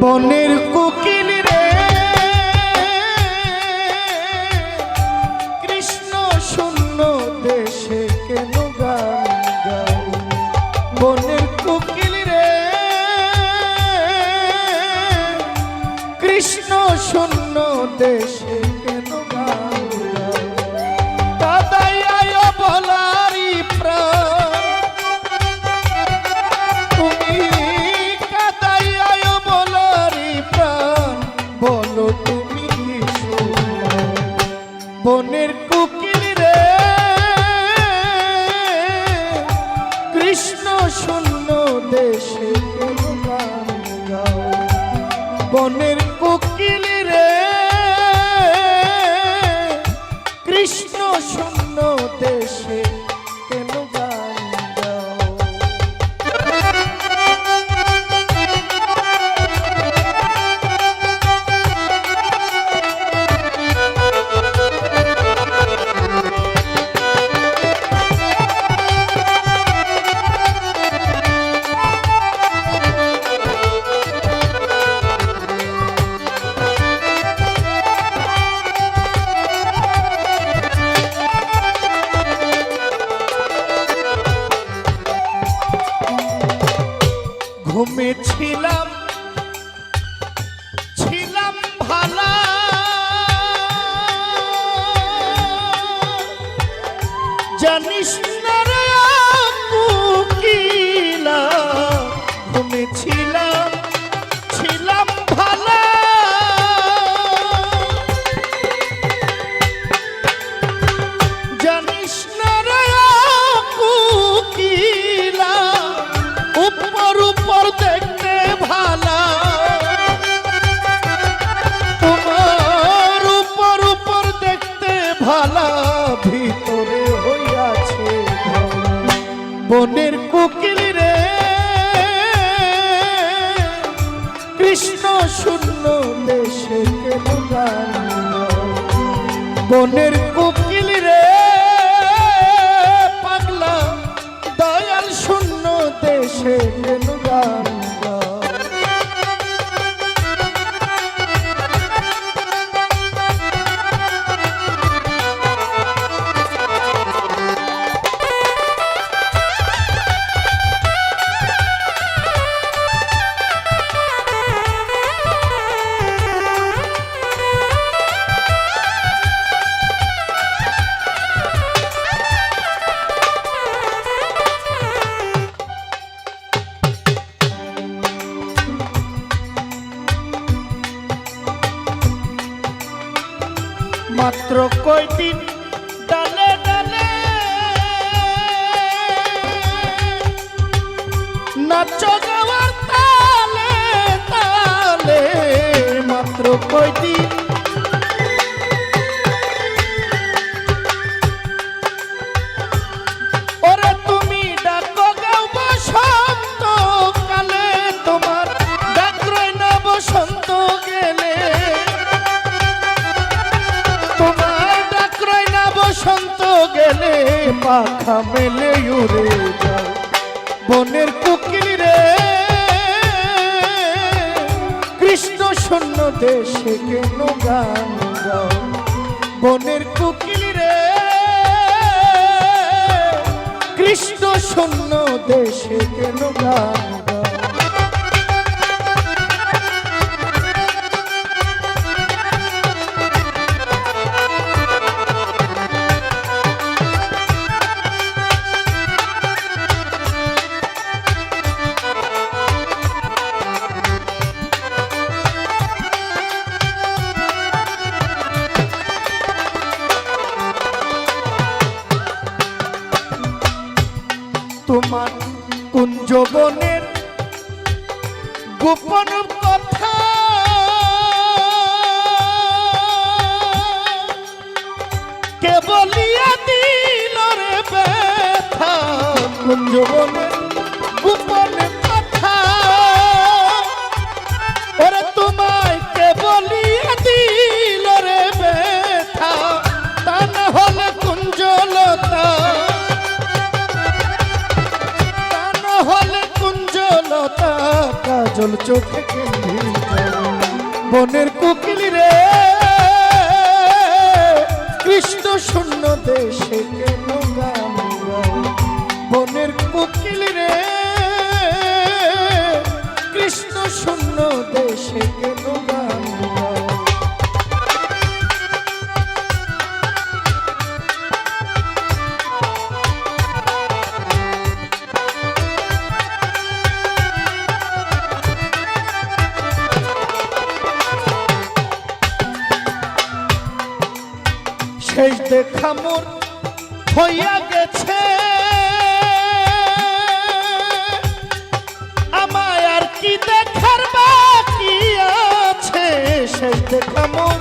বনের বনের কোকিল রে। কৃষ্ণ শূন্য দেশে বনের ঘুমেছিলাম ছিলাম ভালা। জানিস না রে কুকিলা বনের কোকিল রে। কৃষ্ণ শূন্য দেশে বনের কোকিল মাত্র কয়দিন? ডালে ডালে। নাচ গাওয়ার তালে তালে। মাত্র কয়দিন? পাখা মেলে উড়ে যাও বনের কুকিল রে, কৃষ্ণ শূন্য দেশে কেন গান গাও বনের কুকিল রে, কৃষ্ণ শূন্য দেশে কেন গান তোমার কুঞ্জবনের গোপন কথা। কেবলিয়া দিল রে ব্যথা কুঞ্জবনের কাজল চোখে বনের কোকিল রে, কৃষ্ণ শূন্য দেশে বনের কোকিল রে, কৃষ্ণ শূন্য দেশে কেন গান শেষ দেখা মোর হইয়া গেছে। আমায় আর কি দেখার বাকি আছে? সেই দেখা মোর